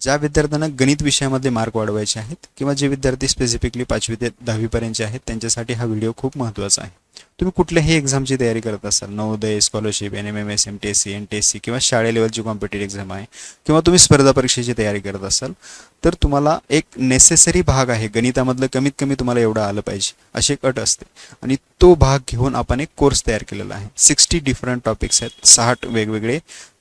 ज्या विद्यार्थ्यांना गणित विषयामध्ये मार्क वाढवायचे आहेत किंवा जे विद्यार्थी स्पेसिफिकली पाचवी ते दहावीपर्यंतचे आहेत त्यांच्यासाठी हा व्हिडिओ खूप महत्त्वाचा आहे. तुम्ही कुठल्याही एक्झामची तयारी करत असाल Navodaya scholarship N M M S M T S C N T S C किंवा शाळे लेवलची कॉम्पिटेटिव्ह एक्झाम आहे किंवा तुम्ही स्पर्धा परीक्षेची तयारी करत असाल तर तुम्हाला एक नेसेसरी भाग आहे. गणितामधलं कमीत कमी तुम्हाला एवढं आलं पाहिजे अशी एक अट असते. आणि तो भाग घेऊन आपण एक कोर्स तयार केलेला आहे. सिक्स्टी डिफरंट टॉपिक्स आहेत साठ वेगवेगळे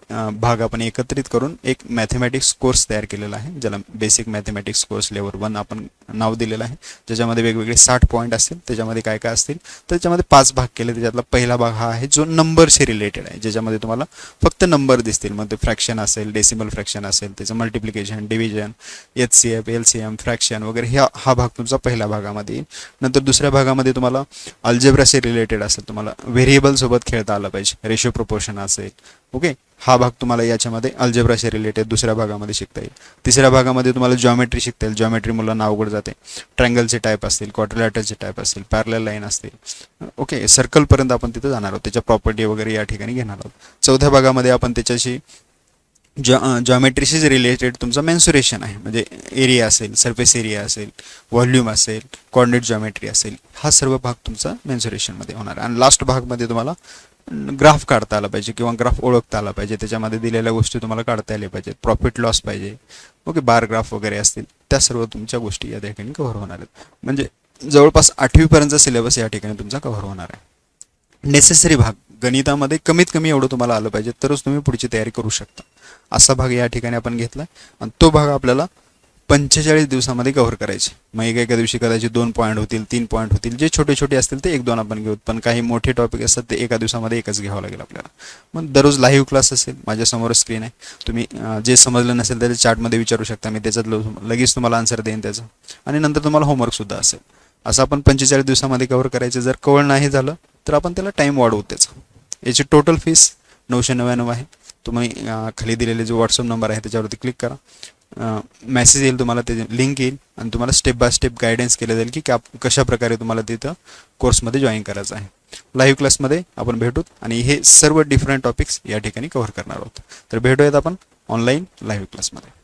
भाग आपण एकत्रित करून एक मॅथमॅटिक्स कोर्स तयार केलेला आहे ज्याला basic mathematics course level one आपण नाव दिलेलं आहे. ज्याच्यामध्ये वेगवेगळे साठ पॉईंट असतील त्याच्यामध्ये काय काय असतील तर त्याच्यामध्ये पाच भाग केले. त्याच्यातला पहिला भाग हा आहे जो नंबरशी रिलेटेड आहे ज्याच्यामध्ये तुम्हाला फक्त नंबर दिसतील. मग ते फ्रॅक्शन असेल डेसिमल फ्रॅक्शन असेल त्याचं multiplication division H C F L C M fraction वगैरे ह्या हा भाग तुमचा पहिल्या भागामध्ये येईल. नंतर दुसऱ्या भागामध्ये तुम्हाला अल्जेब्राशी रिलेटेड असेल तुम्हाला व्हेरिएबल सोबत खेळता आलं पाहिजे. रेशो प्रपोर्शन असेल ओके हा भाग तुम्हाला याच्यामध्ये अल्जेब्राशी रिलेटेड दुसऱ्या भागामध्ये शिकता येईल. तिसऱ्या भागामध्ये तुम्हाला जॉमेट्री शिकता येईल. जॉमेट्री मुलांना अवघड जाते. ट्रँगलचे टाईप असतील क्वार्टरलॅटरचे टाईप असतील पॅरल लाईन असतील. ओके सर्कलपर्यंत आपण तिथं जाणार आहोत. त्याच्या प्रॉपर्टी वगैरे या ठिकाणी घेणार आहोत. चौथ्या भागामध्ये आपण त्याच्याशी जॉ जॉमेट्रीशीच रिलेटेड तुमचं मेन्सुरेशन आहे. म्हणजे एरिया असेल सरफेस एरिया असेल व्हॉल्यूम असेल कॉर्डिनेट जॉमेट्री असेल. हा सर्व भाग तुमचा मेन्सुरेशनमध्ये होणार आहे. आणि लास्ट भागमध्ये तुम्हाला ग्राफ काढता आला पाहिजे किंवा ग्राफ ओळखता आला पाहिजे. त्याच्यामध्ये दिलेल्या गोष्टी तुम्हाला काढता आल्या पाहिजेत. प्रॉफिट लॉस पाहिजे. ओके बार ग्राफ वगैरे असतील. त्या सर्व तुमच्या गोष्टी या ठिकाणी कव्हर होणार आहेत. म्हणजे जवळपास आठवीपर्यंतचा सिलेबस या ठिकाणी तुमचा कव्हर होणार आहे. नेसेसरी भाग गणितामध्ये कमीत कमी एवढं तुम्हाला आलं पाहिजे तरच तुम्ही पुढची तयारी करू शकता. असा भाग या ठिकाणी आपण घेतला आणि तो भाग आपल्याला पंचेचाळीस दिवसामध्ये कव्हर करायचे. मग एका एका दिवशी कदाचित दोन पॉईंट होतील तीन पॉईंट होतील. जे छोटे छोटे असतील ते एक दोन आपण घेऊ. पण काही मोठे टॉपिक असतात ते एका दिवसामध्ये एकच घ्यावं लागेल आपल्याला. मग दररोज लाईव्ह क्लास असेल माझ्यासमोर स्क्रीन आहे. तुम्ही जे समजलं नसेल त्याच्या चार्टमध्ये विचारू शकता. मी त्याच्यात लगेच तुम्हाला आन्सर देईन त्याचं. आणि नंतर तुम्हाला होमवर्कसुद्धा असेल. असं आपण पंचेचाळीस दिवसामध्ये कव्हर करायचं. जर कव्हर नाही झालं तर आपण त्याला टाईम वाढवू त्याचा. याची टोटल फीस नऊशे नव्याण्णव आहे. तुम्ही खाली दिलेले जो व्हॉट्सअप नंबर आहे त्याच्यावरती क्लिक करा. मेसेज येईल तुम्हाला ते लिंक येईल आणि तुम्हाला स्टेप बाय स्टेप गायडन्स केलं जाईल की आप कशाप्रकारे तुम्हाला तिथं कोर्समध्ये जॉईन करायचं आहे. लाईव्ह क्लासमध्ये आपण भेटूत आणि हे सर्व डिफरंट टॉपिक्स या ठिकाणी कव्हर करणार आहोत. तर भेटूयात आपण ऑनलाईन लाईव्ह क्लासमध्ये